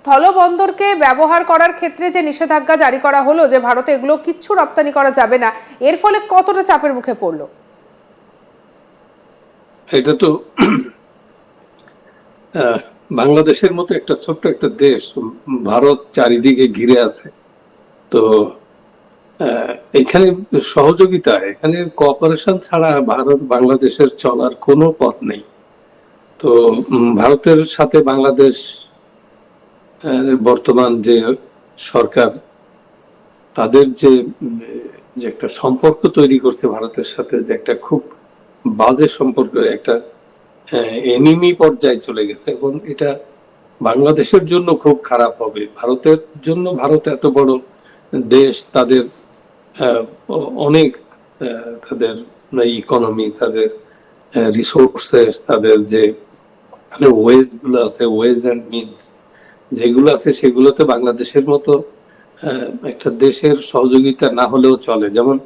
স্থলবন্দরকে ব্যবহার করার ক্ষেত্রে যে নিষেধাজ্ঞা জারি করা হলো যে ভারতে এগুলো কিচ্ছু রপ্তানি করা যাবে না, এর ফলে কতটা চাপের মুখে পড়ল? এটা তো বাংলাদেশের মতো একটা ছোট্ট একটা দেশ, ভারত চারিদিকে ঘিরে আছে। তো এখানে সহযোগিতা, এখানে কোঅপারেশন ছাড়া ভারত বাংলাদেশের চলার কোনো পথ নেই। তো ভারতের সাথে বাংলাদেশ বর্তমান যে সরকার, তাদের যে যে একটা সম্পর্ক তৈরি করছে ভারতের সাথে, যে একটা খুব বাজে সম্পর্ক, একটা এনিমি পর্যায়ে চলে গেছে এবং এটা বাংলাদেশের জন্য খুব খারাপ হবে। ভারতের জন্য ভারত এত বড় দেশ, তাদের অনেক তাদের ইকোনমি তাদের রিসোর্সেস তাদের যে ওয়েজগুলো আছে ওয়েজ অ্যান্ড মিনস যেগুলো আছে সেগুলোতে বাংলাদেশের মতো একটা দেশের সহযোগিতা না হলেও চলে। যেমন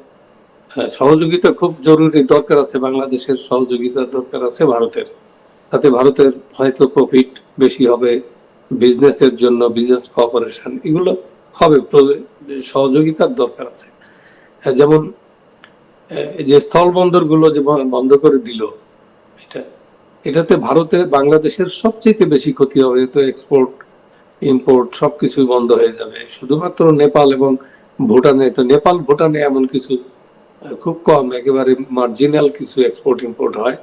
হ্যাঁ, সহযোগিতা খুব জরুরি দরকার আছে বাংলাদেশের সহযোগিতা দরকার আছে ভারতের। তাতে ভারতের হয়তো প্রফিট বেশি হবে বিজনেসের জন্য বিজনেস কোঅপারেশন এগুলো হবে সহযোগিতার দরকার আছে। যেমন যে স্থল বন্দরগুলো যে বন্ধ করে দিল এটা এটাতে ভারতে বাংলাদেশের সবচেয়ে বেশি ক্ষতি হবে তো এক্সপোর্ট ইম্পোর্ট সবকিছু বন্ধ হয়ে যাবে। শুধুমাত্র নেপাল এবং ভুটানে, তো নেপাল, ভুটানে এমন কিছু খুব কম, একেবারে মার্জিনাল কিছু এক্সপোর্ট ইম্পোর্ট হয়।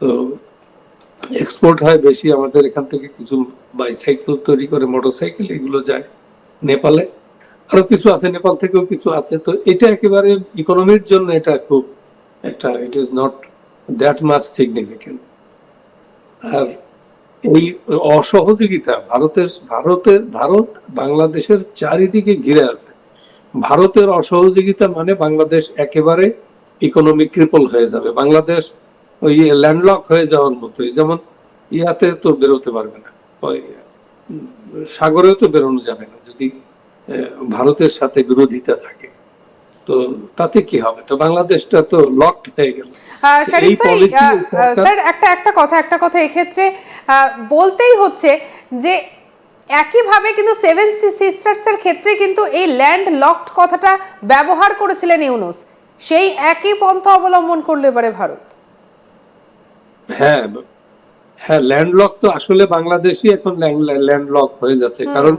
তো এক্সপোর্ট হয় বেশি, আমাদের এখান থেকে কিছু বাইসাইকেল তৈরি করে মোটরসাইকেল এগুলো যায় নেপালে। আরও কিছু আছে, নেপাল থেকেও কিছু আছে, তো এটা একেবারে ইকোনমির জন্য এটা খুব একটা it is not that much significant আর এই অসহযোগিতা ভারতের ভারতের, ভারত বাংলাদেশের চারিদিকে ঘিরে আছে। ভারতের অসহযোগিতা মানে বাংলাদেশ একেবারে ইকোনমিক ক্রিপল হয়ে যাবে। বাংলাদেশ ওই ল্যান্ডলক হয়ে যাওয়ার মতোই। যেমন ইয়াতে তো বেরোতে পারবে না। ওই, সাগরেও তো বেরোনো যাবে না, যদি ভারতের সাথে বিরোধিতা থাকে। তো তাতে কি হবে? তো বাংলাদেশটা তো লকড হয়ে গেল। এই ভাই স্যার একটা একটা কথা একটা কথা এক্ষেত্রে বলতেই হচ্ছে যে একইভাবে কিন্তু সেভেন সিস্টার্স এর ক্ষেত্রে কিন্তু এই ল্যান্ড লকড কথাটা ব্যবহার করেছিলেন ইউনুস। সেই একই পন্থা অবলম্বন করলে এবারে ভারত। হ্যাঁ হ্যাঁ ল্যান্ডলক তো আসলে বাংলাদেশই এখন ল্যান্ডলক হয়ে যাচ্ছে। কারণ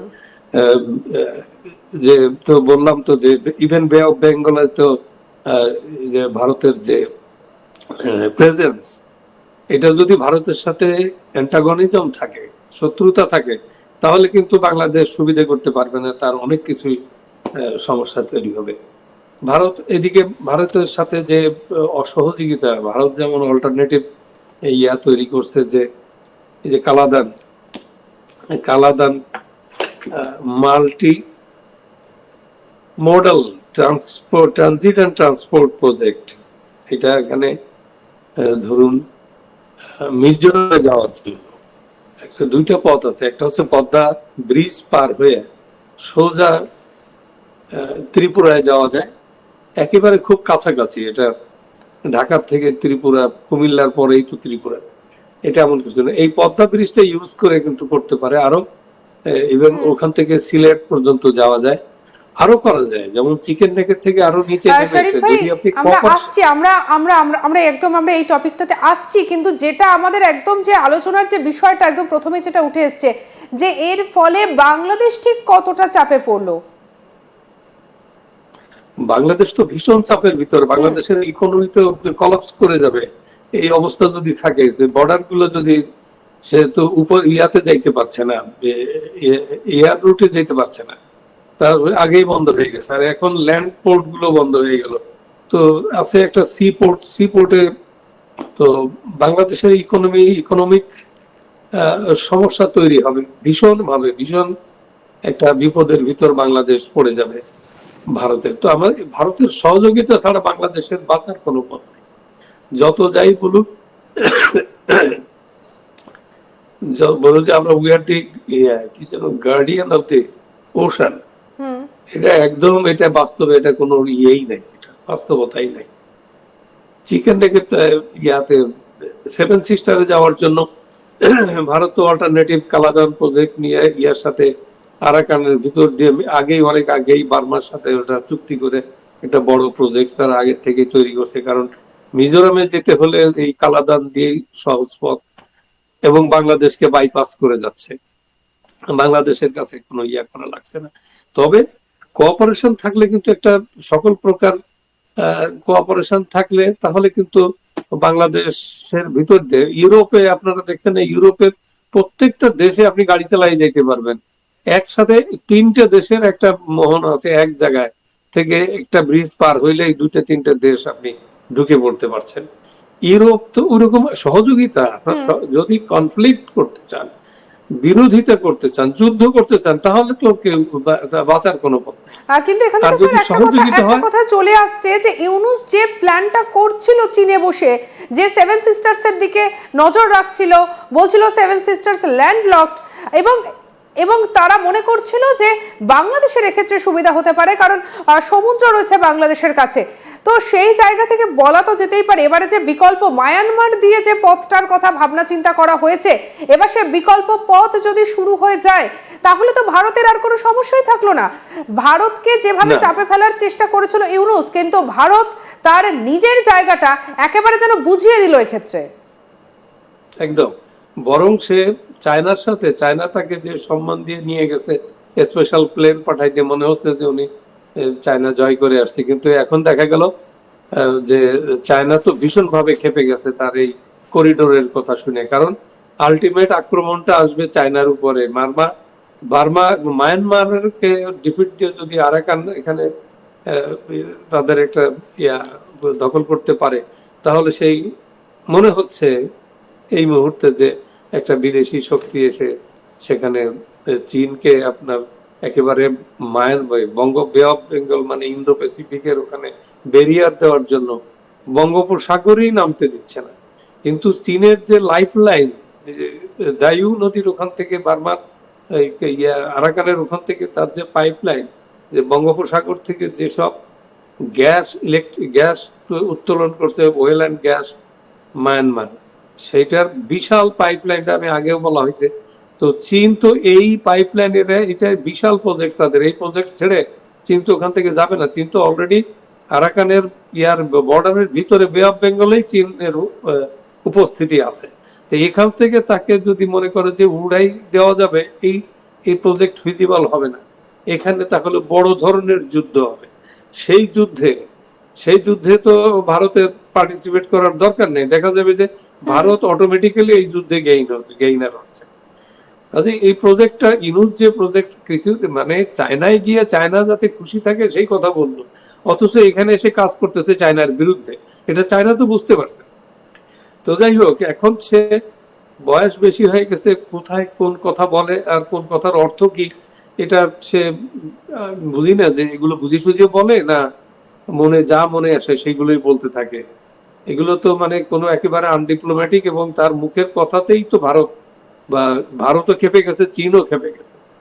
যে তো বললাম তো যে ইভেন বে অফ বেঙ্গলে তো যে ভারতের যে প্রেজেন্স এটা যদি ভারতের সাথে অ্যান্টাগনিজম থাকে, শত্রুতা থাকে, তাহলে কিন্তু বাংলাদেশ সুবিধা করতে পারবে না, তার অনেক কিছুই সমস্যা তৈরি হবে। ভারত এদিকে, ভারতের সাথে যে অসহযোগিতা, ভারত যেমন অল্টারনেটিভ ইয়া তৈরি করছে যে, এই যে Kaladan Kaladan multi modal transport transit and transport project এটা এখানে ধরুন মিজোরামে যাওয়ার জন্য। একটা দুইটা পথ আছে। একটা হচ্ছে পদ্মা ব্রিজ পার হয়ে সোজা ত্রিপুরায় যাওয়া যায়। একেবারে খুব কাছাকাছি। এটা ঢাকার থেকে ত্রিপুরা কুমিল্লার পরেই তো ত্রিপুরা। এটা এমন কিছু না। এই পদ্মা ব্রিজটা ইউজ করে কিন্তু করতে পারে। আরও ইভেন ওখান থেকে সিলেট পর্যন্ত যাওয়া যায়। আরও করা যায়। যেমন চিকেন নেকের থেকে আরও নিচে যদি আপনি আমরা আসছি আমরা আমরা আমরা আমরা একদম আমরা এই টপিকটাতে আসছি কিন্তু যেটা আমাদের একদম যে আলোচনার যে বিষয়টা একদম প্রথমে যেটা উঠে এসছে যে এর ফলে বাংলাদেশ ঠিক কতটা চাপে পড়ল? বাংলাদেশ তো ভীষণ চাপের ভিতরে। বাংলাদেশের ইকোনমি তো কলাপস করে যাবে। এই অবস্থা যদি থাকে বর্ডারগুলো যদি সে তো উপর ইয়াতে যাইতে পারছে না এয়ার রুটে যাইতে পারছে না। তার আগেই বন্ধ হয়ে গেছে। আর এখন ল্যান্ড পোর্টগুলো বন্ধ হয়ে গেল। তো আছে একটা সি পোর্ট সি পোর্টে তো বাংলাদেশের ইকোনমি ইকোনমিক সমস্যা তৈরি হবে ভীষণ ভাবে ভীষণ একটা বিপদের ভিতর বাংলাদেশ পড়ে যাবে ভারতের তো আমার, ভারতের সহযোগিতা ছাড়া বাংলাদেশের বাঁচার কোনো পথ নেই। যত যাই বলুক বলো যে আমরা উই আর দি কি যেন গার্ডিয়ান অফ দি ওশান এটা একদম, এটা বাস্তবে, এটা কোনো ইয়েই নাই, এটা বাস্তবতাই নাই। চিকেন রেখে ইয়াতে সেভেন সিস্টারে যাওয়ার জন্য ভারত অল্টারনেটিভ কালাদান প্রজেক্ট নিয়ে, ইয়ার সাথে আরাকানের ভিতর দিয়ে, আগেই, অনেক আগেই বার্মার সাথে ওটা চুক্তি করে একটা বড় প্রজেক্ট তারা আগের থেকে তৈরি করছে। কারণ মিজোরামে যেতে হলে এই কালাদান দিয়েই সহজ পথ এবং বাংলাদেশকে বাইপাস করে যাচ্ছে। বাংলাদেশের কাছে কোনো ইয়া করা লাগছে না। তবে কোঅপারেশন থাকলে কিন্তু একটা সকল প্রকার কোঅপারেশন থাকলে তাহলে কিন্তু বাংলাদেশের ভিতর দিয়ে ইউরোপে আপনারা দেখছেন ইউরোপের প্রত্যেকটা দেশে আপনি গাড়ি চালাই যাইতে পারবেন। একসাথে তিনটে দেশের একটা মোহন আছে এক জায়গায় থেকে একটা ব্রিজ পার হইলে এই দুইটা তিনটা দেশ আপনি ঢুকে পড়তে পারছেন। ইউরোপ তো ওরকম সহযোগিতা আপনার যদি কনফ্লিক্ট করতে চান বিরোধিতা করতে চান যুদ্ধ করতে চান তাহলে তো কেউ বাঁচার কোনো পথ কিন্তু এখান একটা কথা একটা কথা চলে আসছে যে ইউনুস যে প্ল্যানটা করছিল চীনে বসে যে সেভেন সিস্টার্স এর দিকে নজর রাখছিল বলছিল সেভেন সিস্টার্স ল্যান্ড লকড এবং এবং তারা মনে করছিল যে বাংলাদেশের এক্ষেত্রে সুবিধা হতে পারে কারণ সমুদ্র রয়েছে বাংলাদেশের কাছে। তো সেই জায়গা থেকে বলা তো যেতেই পারে এবারে যে বিকল্প মায়ানমার দিয়ে যে পথটার কথা ভাবনা চিন্তা করা হয়েছে এবার সে বিকল্প পথ যদি শুরু হয়ে যায় তাহলে তো ভারতের আর কোনো সমস্যাই থাকল না। ভারতকে যেভাবে চাপে ফেলার চেষ্টা করেছিল ইউনুস কিন্তু ভারত তার নিজের জায়গাটা একেবারে যেন বুঝিয়ে দিল এক্ষেত্রে। একদম। বরং সে চায়নার সাথে চায়না তাকে যে সম্মান দিয়ে নিয়ে গেছে স্পেশাল প্লেন পাঠাইতে মনে হচ্ছে যে উনি চায়না জয় করে আসছে। কিন্তু এখন দেখা গেল যে চায়না তো ভীষণ ভাবে খেপে গেছে তার এই করিডোরের কথা শুনে। কারণ আলটিমেট আক্রমণটা আসবে চায়নার উপরে। মারমা, বার্মা, মায়ানমারকে ডিফিট দিয়ে যদি আরাকান এখানে তাদের একটা ইয়া দখল করতে পারে, তাহলে সেই মনে হচ্ছে এই মুহূর্তে যে একটা বিদেশি শক্তি এসে সেখানে চীনকে আপনার একেবারে মায়ের বঙ্গ বে অফ বেঙ্গল মানে ইন্দো প্যাসিফিকের ওখানে ব্যারিয়ার দেওয়ার জন্য বঙ্গোপসাগরেই নামতে দিচ্ছে না। কিন্তু চীনের যে লাইফ লাইন দায়ু নদীর ওখান থেকে বার্মার ইয়া, আরাকানের ওখান থেকে তার যে পাইপ লাইন যে বঙ্গোপসাগর থেকে যেসব গ্যাস ইলেকট্রিক গ্যাস উত্তোলন করছে ওয়েল অ্যান্ড গ্যাস মায়ানমার সেইটার বিশাল পাইপ লাইনটা আমি আগেও বলা হয়েছে। তো চীন তো এই পাইপলাইনের এটা বিশাল প্রজেক্ট তাদের। এই প্রজেক্ট ছেড়ে চীন তো ওখান থেকে যাবে না। চীন তো অলরেডি আরাকানের ইয়ার বর্ডারের ভিতরে বে অফ বেঙ্গলেই চীনের উপস্থিতি আছে। তো এখান থেকে তাকে যদি মনে করে যে উড়াই দেওয়া যাবে এই এই প্রজেক্ট ফিজিবল হবে না। এখানে তাহলে বড় ধরনের যুদ্ধ হবে। সেই যুদ্ধে সেই যুদ্ধে তো ভারতের পার্টিসিপেট করার দরকার নেই। দেখা যাবে যে ভারত অটোমেটিক্যালি এই যুদ্ধে গেইন হচ্ছে গেইনার হচ্ছে। কাজে এই প্রজেক্টটা ইনুজ যে প্রজেক্ট কৃষি মানে চায়নায় গিয়ে চায়না যাতে খুশি থাকে, সেই কথা বলল। অথচ এখানে এসে কাজ করতেছে চায়নার বিরুদ্ধে। এটা চায়না তো বুঝতে পারছে। তো যাই হোক, এখন সে বয়স বেশি হয়ে গেছে, কোথায় কোন কথা বলে আর কোন কথার অর্থ কি, এটা সে বুঝি না যে এগুলো বুঝি সুঝিয়ে বলে না মনে যা মনে আসে সেগুলোই বলতে থাকে। এগুলো তো মানে কোনো একেবারে আনডিপ্লোম্যাটিক এবং তার মুখের কথাতেই তো ভারত বা ভারতও খেপে গেছে চীনও খেপে গেছে।